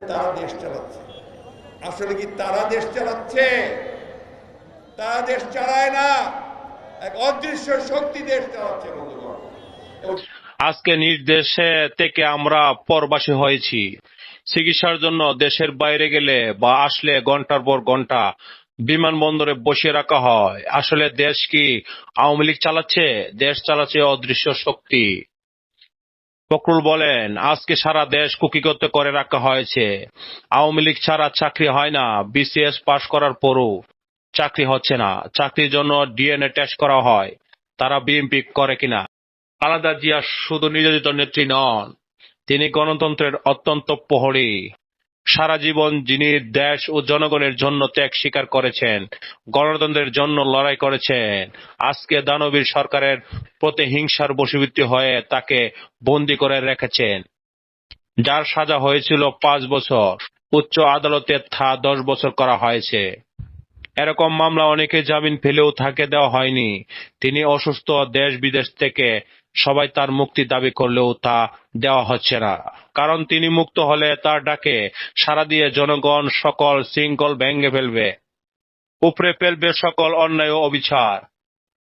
তারা দেশ চালাচ্ছে। আসলে কি তারা দেশ চালাচ্ছে? তারা দেশ চালায় না। এক অদৃশ্য শক্তি দেশ চালাচ্ছে আজকে নিজ দেশে থেকে আমরা পরবাসী হয়েছি। চিকিৎসার জন্য দেশের বাইরে গেলে বা আসলে ঘণ্টার পর ঘণ্টা বিমানবন্দরে বসিয়ে রাখা হয়। আসলে দেশ কি আওয়ামী লীগ চালাচ্ছে? দেশ চালাচ্ছে অদৃশ্য শক্তি। ফখরুল বলেন, আজকে সারা দেশ কুকিগত করে রাখা হয়েছে। আওয়ামী লীগ ছাড়া চাকরি হয় না, বিসিএস পাস করার পরও চাকরি হচ্ছে না। চাকরির জন্য ডিএনএ টেস্ট করা হয়, তারা বিএমপি করে কিনা? আলাদা জিয়া শুধু নিয়োজিত নেত্রী নন, তিনি গণতন্ত্রের অত্যন্ত প্রহরী। সারা জীবন যিনি দেশ ও জনগণের জন্য ত্যাগ স্বীকার করেছেন, গণতন্ত্রের জন্য লড়াই করেছেন, আজকে দানবীর সরকারের প্রতি হিংসার বশীভূত হয়ে তাকে বন্দি করে রেখেছেন। যার সাজা হয়েছিল পাঁচ বছর, উচ্চ আদালতে তা দশ বছর করা হয়েছে। এরকম মামলা অনেকে জামিন ফেলেও থাকে দেওয়া হয়নি। তিনি অসুস্থ দেশ বিদেশ থেকে সবাই তার মুক্তি দাবি করলেও তা দেওয়া হচ্ছে না। কারণ তিনি মুক্ত হলে তার ডাকে সারা দিয়ে জনগণ সকল শৃঙ্খল ভেঙে ফেলবে উপরে ফেলবে সকল অন্যায় ও অবিচার।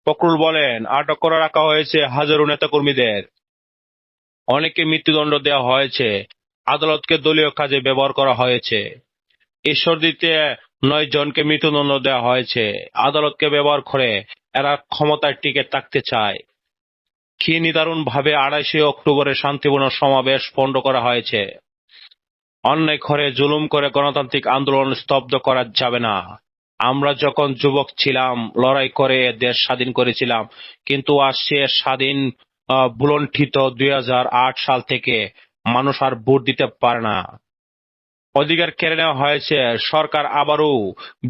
ফখরুল বলেন, আটক করে রাখা হয়েছে হাজারো নেতাকর্মীদের। অনেকে মৃত্যুদণ্ড দেওয়া হয়েছে, আদালতকে দলীয় কাজে ব্যবহার করা হয়েছে। ঈশ্বর দিতে নয় জনকে মৃত্যুদণ্ড দেওয়া হয়েছে, আদালতকে ব্যবহার করে এরা ক্ষমতায় টিকে থাকতে চায়। কি নিদারুণ ভাবে আড়াইশে অক্টোবরে শান্তিপূর্ণ সমাবেশ পণ্ড করা হয়েছে। অন্যায় ঘরে জুলুম করে গণতান্ত্রিক আন্দোলন স্তব্ধ করা যাবে না। আমরা যখন যুবক ছিলাম, লড়াই করে দেশ স্বাধীন করেছিলাম, কিন্তু আজ সে স্বাধীন ভুলণ্ঠিত দুই সাল থেকে মানুষ আর ভোট দিতে পারে না। অধিকার কেড়ে নেওয়া হয়েছে, সরকার আবারও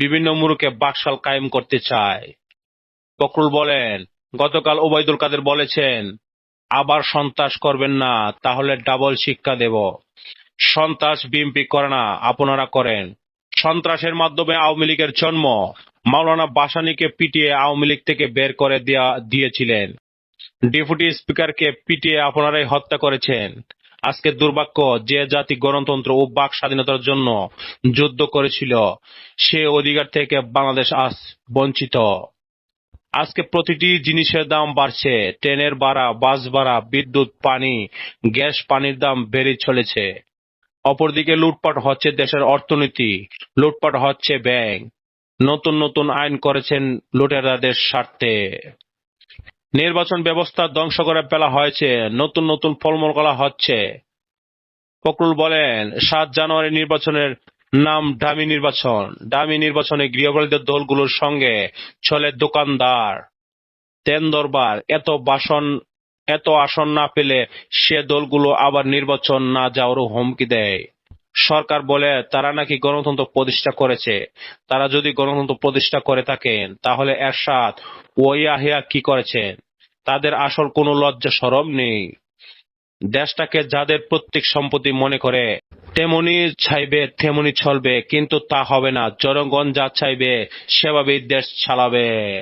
বিভিন্ন মুরুকে বাকশাল কায়েম করতে চায়। ফখরুল বলেন গতকাল ওবায়দুল কাদের বলেছেন, আবার সন্ত্রাস করবেন না, তাহলে ডাবল শিক্ষা দেব। সন্ত্রাস বিএমপি করে না, আপনারা করেন। সন্ত্রাসের মাধ্যমে আওয়ামী লীগের জন্ম, মাওলানা বাসানিকে পিটিয়ে আওয়ামী লীগ থেকে বের করে দেয়া, দিয়েছিলেন। ডেপুটি স্পিকারকে পিটিয়ে আপনারাই হত্যা করেছেন। আজকে দুর্ভাগ্য, যে জাতি গণতন্ত্র ও বাক স্বাধীনতার জন্য যুদ্ধ করেছিল, সে অধিকার থেকে বাংলাদেশ আজ বঞ্চিত। আজকে প্রতিটি জিনিসের দাম বাড়ছে। ট্রেনের ভাড়া, বাস ভাড়া, বিদ্যুৎ, পানি, গ্যাস, পানির দাম বেড়ে চলেছে। অপরদিকে লুটপাট হচ্ছে দেশের অর্থনীতি, লুটপাট হচ্ছে ব্যাংক। নতুন নতুন আইন করেছেন লুটেরাদের স্বার্থে। নির্বাচন ব্যবস্থা ধ্বংস করে ফেলা হয়েছে, নতুন নতুন ফলমূল করা হচ্ছে। ফখরুল বলেন, সাত জানুয়ারি নির্বাচনের নাম ডামি নির্বাচন। ডামি নির্বাচনে গৃহপালিত দলগুলোর সঙ্গে চলে দোকানদার। তেন দরবার, এত বাসন, এত আসন না পেলে সে দলগুলো আবার নির্বাচন না যাওয়ারও হুমকি দেয়। সরকার বলে, তারা নাকি গণতন্ত্র প্রতিষ্ঠা করেছে। তারা যদি গণতন্ত্র প্রতিষ্ঠা করে থাকেন, তাহলে এরশাদ ও ইয়াহিয়া কি করেছেন? তাদের আসল কোনো লজ্জা সরম নেই। দেশটাকে যাদের প্রত্যেক সম্পত্তি মনে করে, তেমনি চাইবে, তেমনি চলবে, কিন্তু তা হবে না। জনগণ যা চাইবে, সেভাবেই দেশ চালাবে।